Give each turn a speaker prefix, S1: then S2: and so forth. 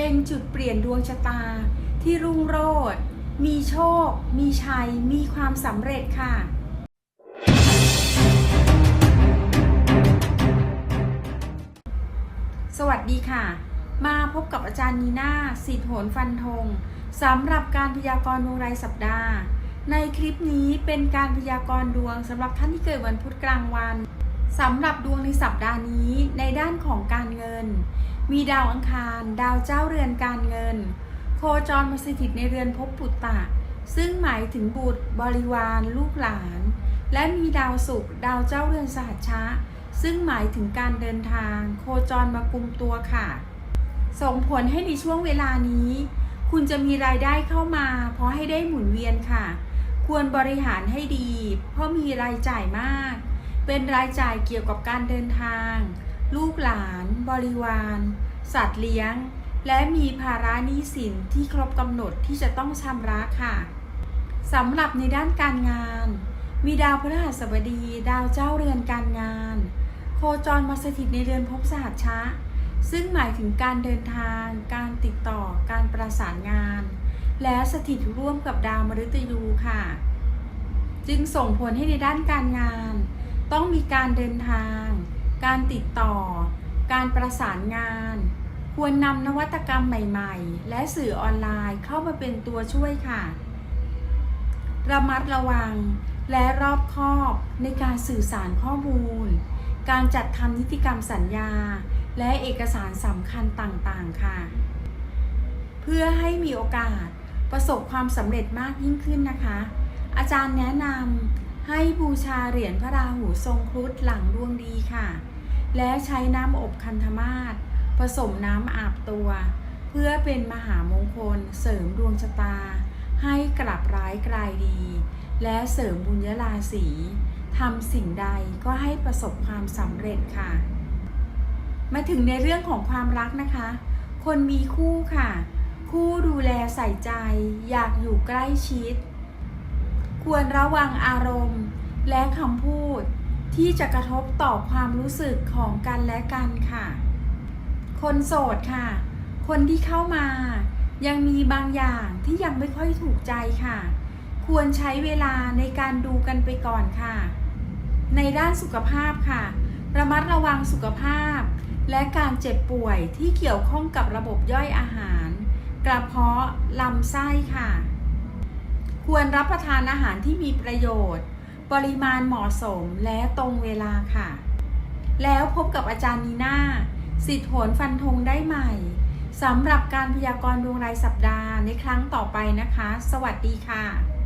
S1: เป็นจุดเปลี่ยนดวงชะตา ที่รุ่งโรจน์มีโชค มีชัย มีความสำเร็จค่ะ สวัสดีค่ะ มาพบกับอาจารย์นีน่าสิทธิโหนฟันธงสำหรับการพยากรณ์ดวงรายสัปดาห์ ในคลิปนี้เป็นการพยากรณ์ดวงสำหรับท่านที่เกิดวันพุธกลางวันสำหรับดวงในสัปดาห์นี้ในด้านของการเงิน มีดาวอังคาร ดาวเจ้าเรือนการเงิน โคจรมาสถิตในเรือนภพปุตตะ ซึ่งหมายถึงบุตรบริวารลูกหลาน และมีดาวศุกร์ดาวเจ้าเรือนสหัชชะ ซึ่งหมายถึงการเดินทาง โคจรมากุมตัวค่ะ ส่งผลให้ในช่วงเวลานี้ คุณจะมีรายได้เข้ามา เพราะให้ได้หมุนเวียนค่ะ ควรบริหารให้ดี เพราะมีรายจ่ายมาก เป็นรายจ่ายเกี่ยวกับการเดินทาง ลูกหลาน บริวาร สัตว์เลี้ยง และมีภาระหนี้สินที่ครบกำหนดที่จะต้องชำระค่ะสำหรับในด้านการงาน มีดาวพฤหัสบดี ดาวเจ้าเรือนการงาน โคจรมาสถิตในเรือนภพสหัชชะ ซึ่งหมายถึงการเดินทาง การติดต่อ การประสานงาน และสถิตร่วมกับดาวมฤตยูค่ะ จึงส่งผลให้ในด้านการงาน ต้องมีการเดินทาง การติดต่อ การประสานงาน ควรนำนวัตกรรมใหม่ ๆ และสื่อออนไลน์เข้ามาเป็นตัวช่วยค่ะ ระมัดระวังและรอบคอบในการสื่อสารข้อมูล การจัดทำนิติกรรมสัญญา และเอกสารสำคัญต่างๆ ค่ะ เพื่อให้มีโอกาสประสบความสำเร็จมากยิ่งขึ้นนะคะ อาจารย์แนะนำ ให้บูชาเหรียญพระราหูทรงครุฑหลังดวงดีค่ะ และใช้น้ำอบคันธมาศผสมน้ำอาบตัว เพื่อเป็นมหามงคลเสริมดวงชะตา ให้กลับร้ายกลายดี และเสริมบุญยราศีทำสิ่งใดก็ให้ประสบความสำเร็จค่ะ มาถึงในเรื่องของความรักนะคะ คนมีคู่ค่ะ คู่ดูแลใส่ใจ อยากอยู่ใกล้ชิด ควรระวังอารมณ์ และคำพูดที่จะกระทบต่อความรู้สึกของกันและกันค่ะ คนโสดค่ะ คนที่เข้ามา ยังมีบางอย่างที่ยังไม่ค่อยถูกใจค่ะ ควรใช้เวลาในการดูกันไปก่อนค่ะ ในด้านสุขภาพค่ะ ระมัดระวังสุขภาพ และการเจ็บป่วยที่เกี่ยวข้องกับระบบย่อยอาหาร กระเพาะลำไส้ค่ะ ควรรับประทานอาหารที่มีประโยชน์ ปริมาณเหมาะสมและตรงเวลาค่ะ แล้วพบกับอาจารย์นีน่าสิทธิโหนฟันธงได้ใหม่สำหรับการพยากรณ์ดวงรายสัปดาห์ในครั้งต่อไปนะคะ สวัสดีค่ะ